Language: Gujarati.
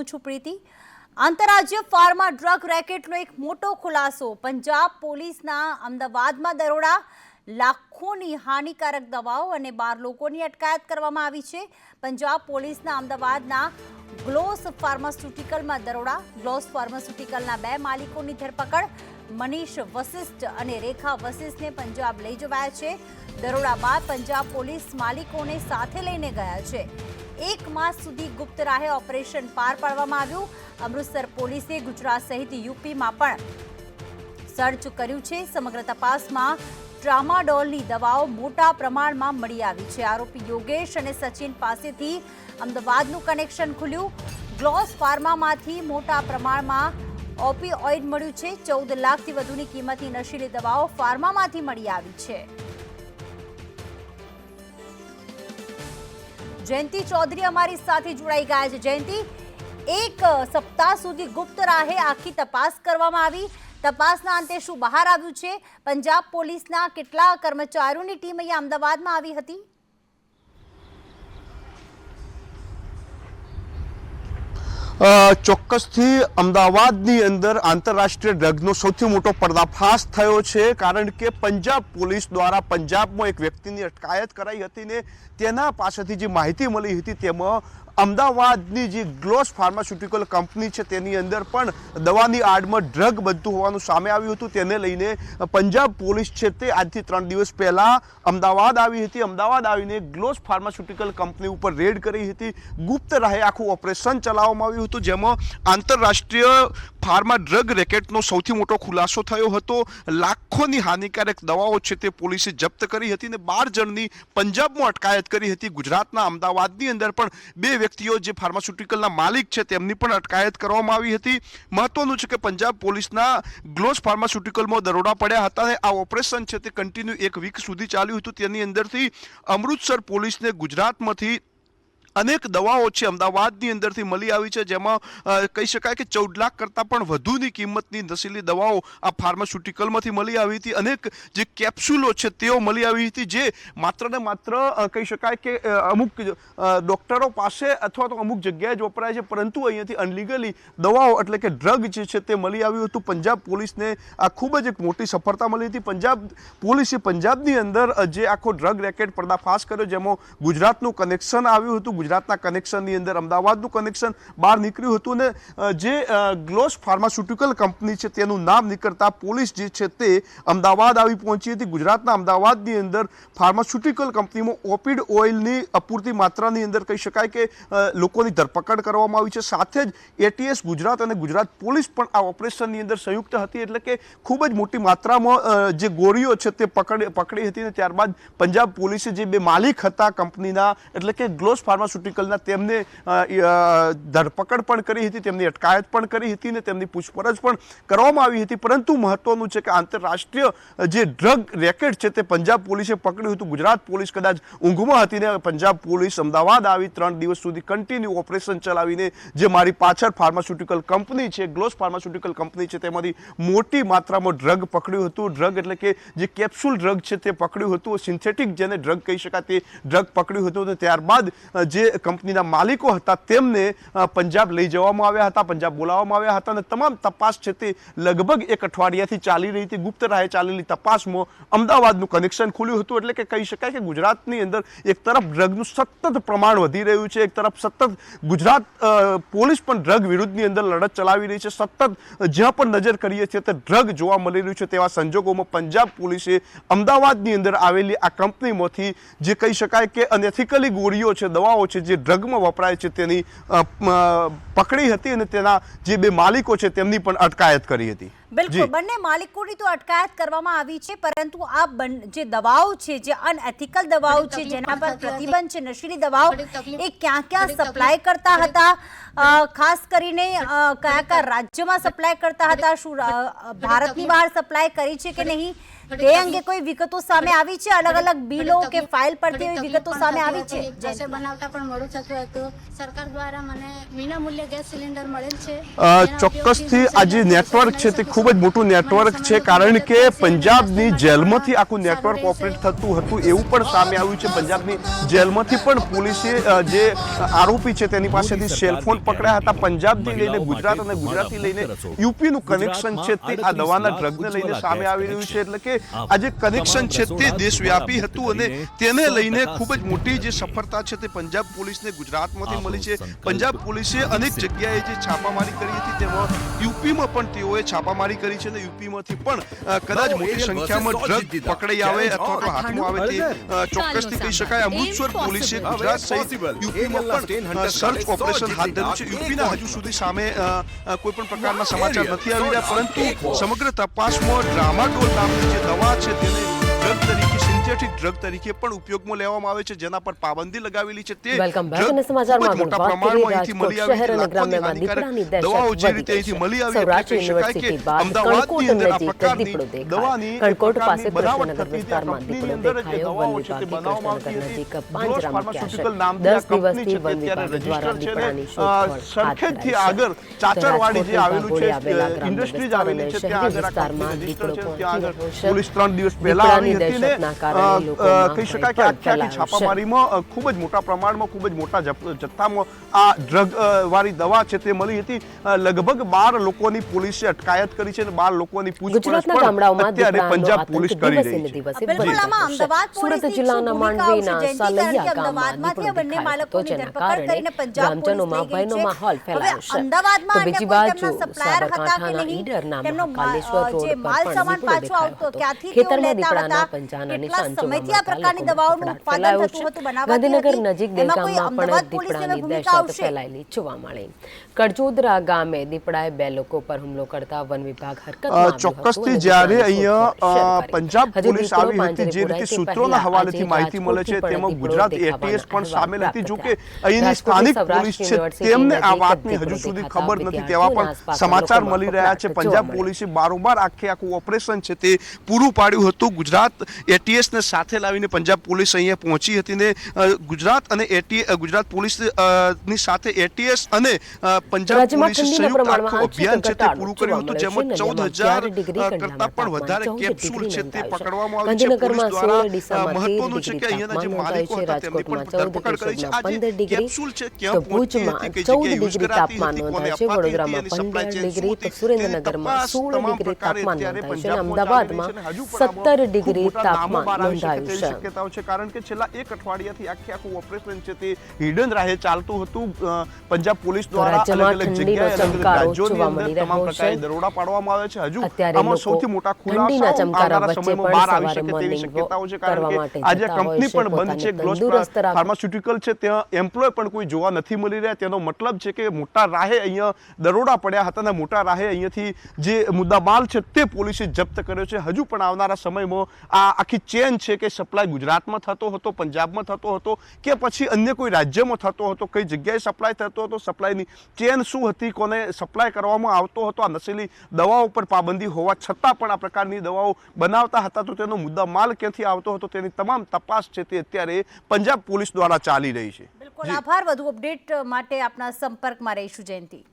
હું છું પ્રીતિ. આંતરરાજ્ય ફાર્મા ડ્રગ રેકેટનો એક મોટો ખુલાસો. પંજાબ પોલીસના અમદાવાદમાં દરોડા, લાખોની હાનિકારક દવાઓ અને બાર લોકોની અટકાયત કરવામાં આવી છે. પંજાબ પોલીસના અમદાવાદના ગ્લોસ ફાર્માસ્યુટિકલમાં દરોડા. ગ્લોસ ફાર્માસ્યુટિકલના બે માલિકોની ધરપકડ. મનીષ વશિષ્ઠ અને રેખા વશિષ્ઠને પંજાબ લઈ જવાયા છે. દરોડા બાદ પંજાબ પોલીસ માલિકોને સાથે લઈને ગયા છે. એક માસ સુધી ગુપ્ત રાહે ઓપરેશન પાર પાડવામાં આવ્યું. અમૃતસર પોલીસે ગુજરાત સહિત યુપીમાં પણ સર્ચ કર્યું છે. સમગ્ર તપાસમાં ટ્રામાડોલની દવાઓ મોટા પ્રમાણમાં મળી આવી છે. આરોપી યોગેશ અને સચિન પાસેથી અમદાવાદનું કનેક્શન ખુલ્યું. ગ્લોસ ફાર્મામાંથી મોટા પ્રમાણમાં ઓપીઓઇડ મળ્યું છે. ચૌદ લાખથી વધુની કિંમતની નશીલી દવાઓ ફાર્મામાંથી મળી આવી છે. જયંતિ ચૌધરી અમારી સાથે જોડાઈ ગયા છે. જયંતિ, એક સપ્તાહ સુધી ગુપ્ત રાહે આખી તપાસ કરવામાં આવી. તપાસના અંતે શું બહાર આવ્યું છે? પંજાબ પોલીસના કેટલા કર્મચારીઓની ટીમ અહીંયા અમદાવાદમાં આવી હતી? ચોક્કસથી અમદાવાદની અંદર આંતરરાષ્ટ્રીય ડ્રગનો સૌથી મોટો પર્દાફાશ થયો છે, કારણ કે પંજાબ પોલીસ દ્વારા પંજાબમાં એક વ્યક્તિની અટકાયત કરાઈ હતી ને તેના પાસેથી જે માહિતી મળી હતી તેમાં અમદાવાદની જે ગ્લોસ ફાર્માસ્યુટિકલ કંપની છે, તેની અંદર પણ દવાની આડમાં ડ્રગ બનતું હોવાનું સામે આવ્યું હતું. તેને લઈને પંજાબ પોલીસ છે તે આજથી ત્રણ દિવસ પહેલાં અમદાવાદ આવી હતી. અમદાવાદ આવીને ગ્લોસ ફાર્માસ્યુટિકલ કંપની ઉપર રેડ કરી હતી. ગુપ્ત રાહે આખું ઓપરેશન ચલાવવામાં આવ્યું હતું, જેમાં આંતરરાષ્ટ્રીય ફાર્મા ડ્રગ રેકેટનો સૌથી મોટો ખુલાસો થયો હતો. લાખોની હાનિકારક દવાઓ છે તે પોલીસે જપ્ત કરી હતી અને બાર જણની પંજાબમાં અટકાયત કરી હતી. ગુજરાતના અમદાવાદની અંદર પણ બે વ્યક્તિઓ જે ફાર્માસ્યુટિકલના માલિક છે, તેમની પણ અટકાયત કરવામાં આવી હતી. મહત્વનું છે કે પંજાબ પોલીસના ગ્લોસ ફાર્માસ્યુટિકલમાં દરોડા પડ્યા હતા અને આ ઓપરેશન છે તે કન્ટિન્યુ એક વીક સુધી ચાલ્યું હતું. તેની અંદરથી અમૃતસર પોલીસને ગુજરાતમાંથી અનેક દવાઓ છે અમદાવાદની અંદરથી મળી આવી છે, જેમાં કહી શકાય કે ચૌદ લાખ કરતાં પણ વધુની કિંમતની નશીલી દવાઓ આ ફાર્માસ્યુટિકલમાંથી મળી આવી હતી. અનેક જે કેપ્સ્યુલો છે તેઓ મળી આવી હતી, જે માત્ર ને માત્ર કહી શકાય કે અમુક ડૉક્ટરો પાસે અથવા તો અમુક જગ્યાએ જ વપરાય છે, પરંતુ અહીંયાથી અનલીગલી દવાઓ એટલે કે ડ્રગ જે છે તે મળી આવ્યું હતું. પંજાબ પોલીસને આ ખૂબ જ એક મોટી સફળતા મળી હતી. પંજાબ પોલીસે પંજાબની અંદર જે આખો ડ્રગ રેકેટ પર્દાફાશ કર્યો, જેમાં ગુજરાતનું કનેક્શન આવ્યું હતું. ગુજરાતના કનેક્શનની અંદર અમદાવાદનું કનેક્શન બહાર નીકળ્યું હતું અને જે ગ્લોસ ફાર્માસ્યુટિકલ કંપની છે તેનું નામ નીકળતા પોલીસ જે છે તે અમદાવાદ આવી પહોંચી હતી. ગુજરાતના અમદાવાદની અંદર ફાર્માસ્યુટિકલ કંપનીમાં ઓપિડ ઓઇલની અપૂરતી માત્રાની અંદર કહી શકાય કે લોકોની ધરપકડ કરવામાં આવી છે. સાથે જ એટીએસ ગુજરાત અને ગુજરાત પોલીસ પણ આ ઓપરેશનની અંદર સંયુક્ત હતી એટલે કે ખૂબ જ મોટી માત્રામાં જે ગોળીઓ છે તે પકડી પકડી હતી અને ત્યારબાદ પંજાબ પોલીસે જે બે માલિક હતા કંપનીના, એટલે કે ગ્લોસ ફાર્માસ્યુટિકલના તેમને ધરપકડ પણ કરી હતી તેમની અટકાયત પણ કરી હતી અને તેમની પૂછપરછ પણ કરવામાં આવી હતી. પરંતુ મહત્વનું છે કે આંતરરાષ્ટ્રીય જે ડ્રગ રેકેટ છે તે પંજાબ પોલીસે પકડ્યું હતું. ગુજરાત પોલીસ કદાચ ઊંઘમાં હતી ને પંજાબ પોલીસ અમદાવાદ આવી ત્રણ દિવસ સુધી કન્ટિન્યુ ઓપરેશન ચલાવીને જે મારી પાછળ ફાર્માસ્યુટિકલ કંપની છે ગ્લોસ ફાર્માસ્યુટિકલ કંપની છે તેમાંથી મોટી માત્રામાં ડ્રગ પકડ્યું હતું. ડ્રગ એટલે કે જે કેપ્સ્યુલ ડ્રગ છે તે પકડ્યું હતું. સિન્થેટિક જેને ડ્રગ કહી શકાય તે ડ્રગ પકડ્યું હતું ત્યારબાદ અ, જે કંપનીના માલિકો હતા તેમને પંજાબ લઈ જવામાં આવ્યા હતા, પંજાબ બોલાવવામાં આવ્યા હતા અને તમામ તપાસ છે તે લગભગ એક અઠવાડિયાથી ચાલી રહી હતી, ગુપ્ત રાહે ચાલેલી તપાસમાં અમદાવાદનું કનેક્શન ખુલ્યું હતું એટલે કે કહી શકાય કે ગુજરાતની અંદર એક તરફ ડ્રગનું સતત પ્રમાણ વધી રહ્યું છે, એક તરફ સતત ગુજરાત પોલીસ પણ ડ્રગ વિરુદ્ધની અંદર લડત ચલાવી રહી છે, સતત જ્યાં પણ નજર કરીએ છીએ તે ડ્રગ જોવા મળી રહ્યું છે તેવા સંજોગોમાં પંજાબ પોલીસે અમદાવાદની અંદર આવેલી આ કંપનીમાંથી જે કહી શકાય કે અનએથિકલી ગોળીઓ છે, દવાઓ છે જે ડ્રગમાં વપરાય છે તેની પકડી હતી અને તેના જે બે માલિકો છે તેમની પણ અટકાયત કરી હતી. બિલકુલ બંને માલિકોની તો અટકાયત કરવામાં આવી છે પરંતુ આ બન- જે દવાઓ છે જે અનએથિકલ દવાઓ છે જેના પર. પ્રતિબંધ છે નશીલી દવાઓ એ ક્યાં ક્યાં સપ્લાય કરતા હતા? ખાસ કરીને કયા કયા રાજ્યમાં સપ્લાય કરતા હતા? શું ભારતની બહાર સપ્લાય કરી છે કે નહીં? તે અંગે કોઈ વિગતો સામે આવી છે? અલગ અલગ બિલો કે ફાઇલ પરથી એવી વિગતો સામે આવી છે? ગેસે બનાવતા પણ મોડું થતું હતું સરકાર દ્વારા મને વિનામૂલ્યે ગેસ સિલિન્ડર મળેલ છે. ચોક્કસથી આ જે નેટવર્ક છે તે ખૂબ જ મોટું નેટવર્ક છે કારણ કે પંજાબની જેલમાંથી આખું નેટવર્ક ઓપરેટ થતું હતું એવું પણ સામે આવ્યું છે પંજાબની જેલમાંથી પણ પોલીસે જે આરોપી છે તેની પાસેથી સેલફોન પકડ્યા હતા. પંજાબથી લઈને ગુજરાત અને ગુજરાતથી લઈને યુપીનું કનેક્શન છે તે આ દવાના ડ્રગને લઈને સામે આવી રહ્યું છે એટલે કે આ જે કનેક્શન છે તે દેશવ્યાપી હતું અને તેને લઈને ખૂબ જ મોટી જે સફળતા છે. તે પંજાબ પોલીસને ગુજરાતમાંથી મળી છે. પંજાબ પોલીસે અનેક જગ્યાએ જે છાપામારી કરી હતી તેમાં યુપીમાં પણ તેઓએ છાપામારી કરી છે અને યુપીમાંથી પણ કદાચ મોટી સંખ્યામાં ડ્રગ પકડાઈ આવે અથવા તો હાથમાં આવે તે ચોક્કસથી કહી શકાય. અમૃતસર પોલીસે ગુજરાત સહિત યુપીમાં પણ સર્ચ ઓપરેશન હાથ ધર્યું છે. યુપીના હજુ સુધી સામે કોઈ પણ પ્રકારના સમાચાર નથી આવી રહ્યા પરંતુ સમગ્ર તપાસમાં ડ્રામાડોલ નામની જે દવા છે તેને ડ્રગ તરીકે ડ્રગ તરીકે પણ ઉપયોગમાં લેવામાં આવે છે જેના પર પાબંદી લગાવેલી છે તે મોટા. પ્રમાણમાં અહીંથી મળી આવી શહેર લાખોની હાનિકારક દવાઓ જે રીતે અહીંથી મળી છે. આવી એટલે શકાય કે અમદાવાદની અંદર આ પ્રકારની દવાની કણકોટ પાસે બનાવટ થતી હતી. કંપનીની અંદર જે દવાઓ છે તે બનાવવામાં આવતી હતી. છે. ફાર્માસ્યુટિકલ નામની કંપની છે તે અત્યારે રજિસ્ટર છે ને, સરખેજથી આગળ છે. ચાચરવાડી જે આવેલું છે ઇન્ડસ્ટ્રીઝ આવેલી છે છે ત્યાં આગળ પોલીસ ત્રણ દિવસ પહેલા આવી હતી ને કહી શકાય કે આખી આખી છાપામારીમાં ખૂબ જ મોટા પ્રમાણમાં ખૂબ જ મોટા જથ્થામાં આ ડ્રગ વાળી દવા છે તે મળી હતી લગભગ બાર લોકોની પોલીસે અટકાયત કરી છે અને બાર લોકોની પૂછપરછ પણ અત્યારે પંજાબ પોલીસ કરી રહી છે સુરત જિલ્લાના? માંડવીના સાલૈયા ગામમાં બંને જેના ધરપકડ કરીને પંજાબ પોલીસ ભયનો માહોલ ફેલાયો છે અમદાવાદમાં તો અન્ય બીજી કોઈ બાજુ તેમના હતા કે સાબરકાંઠાના નહીં? ઈડરના તેમનો મહાકાલેશ્વર રોડ પર માલ પણ સામાન દીપડો પાછો આવતો, દેખાયો હતો. ક્યાંથી તેઓ ખેતરમાં લેતા દીપડાના હતા? પંજાના નિશાન સમયથી આ પ્રકારની દવાઓનું ઉત્પાદન થતું હતું, બનાવાતી ગાંધીનગર નજીક એમાં દેગામમાં પણ દીપડાની દહેશત ફેલાયેલી જોવા મળી. કડજોદરા ગામે દીપડાએ બે લોકો પર હુમલો કરતા વન વિભાગ હરકતમાં ચોક્કસથી જ્યારે અહીંયા. પંજાબ પોલીસ આવી હતી જે રીતે સૂત્રોના હવાલેથી માહિતી મળે છે તેમાં ગુજરાત એટીએસ પણ સામેલ હતી નથી જોકે અહીંની સ્થાનિક પોલીસ છે તેમને આ વાતની હજુ સુધી ખબર નથી તેવા પણ સમાચાર મળી રહ્યા છે. પંજાબ પોલીસે બારોબાર આખે આખું ઓપરેશન છે તે પૂરું પાડ્યું હતું. ગુજરાત એટીએસ ને સાથે લાવીને પંજાબ પોલીસ અહીંયા પહોંચી હતી ને ગુજરાત અને એટી ગુજરાત પોલીસની સાથે એટીએસ અને પંજાબ પોલીસ સંયુક્ત આખું અભિયાન છે તે પૂરું કર્યું હતું જેમાં ચૌદ હજાર કરતા પણ વધારે કેપ્સ્યુલ છે તે પકડવામાં આવ્યું છે. પોલીસ દ્વારા 16 ડીસામાં અ, મહત્વનું છે કે અહીંયાના જે માલિકો હતા તેમની પણ ધરપકડ કરી છે. આજે જે રાજકોટમાં 15 ડિગ્રી કેપ્સ્યુલ છે ક્યાં પહોંચી હતી કે 14 જગ્યાએ યુઝ કરાતી હતી કોને અપાતી હતી એની સપ્લાય ચેન શું હતી સુરેન્દ્રનગરમાં સોળ ડિગ્રી તાપમાન નોંધાયું છે અને અમદાવાદમાં સત્તર ડિગ્રી તાપમાન નોંધાયું છે. શક્યતાઓ છે કારણ કે છેલ્લા એક અઠવાડિયાથી આખે આખું ઓપરેશન છે તે હિડન રાહે ચાલતું હતું પંજાબ પોલીસ દ્વારા અલગ અલગ જગ્યાએ અલગ અલગ રાજ્યોની અંદર તમામ પ્રકારે દરોડા પાડવામાં આવે છે. હજુ આમાં સૌથી મોટા ઠંડીના આવનારા સમયમાં બહાર આવી શકે તેવી શક્યતાઓ છે કારણ કે આજે કંપની પણ બંધ છે ગ્લોસ ફાર્માસ્યુટિકલ છે ત્યાં એમ્પ્લોય પણ કોઈ જોવા નથી મળી રહ્યા. તેનો મતલબ છે કે મોટા રાહે અહીંયા દરોડા પડ્યા હતા અને મોટા રાહે અહીંયાથી જે મુદ્દામાલ છે તે પોલીસે જપ્ત કર્યો છે. હજુ પણ આવનારા સમયમાં આ આખી ચેન છે કે સપ્લાય ગુજરાતમાં થતો હતો, પંજાબમાં થતો હતો કે પછી અન્ય કોઈ રાજ્યમાં થતો હતો, કઈ જગ્યાએ સપ્લાય થતો હતો, સપ્લાયની ચેન શું હતી, કોને સપ્લાય કરવામાં આવતો હતો, આ નશીલી દવાઓ પર પાબંદી હોવા છતાં પણ આ પ્રકારની દવાઓ બનાવતા હતા, તો તેનો મુદ્દા માલ ક્યાંથી આવતો હતો, તેની તમામ તપાસ છે તે અત્યારે પંજાબ પોલીસ દ્વારા ચાલી રહી છે. બિલકુલ, આભાર. વધુ અપડેટ માટે આપના સંપર્કમાં રહીશું જયંતિ.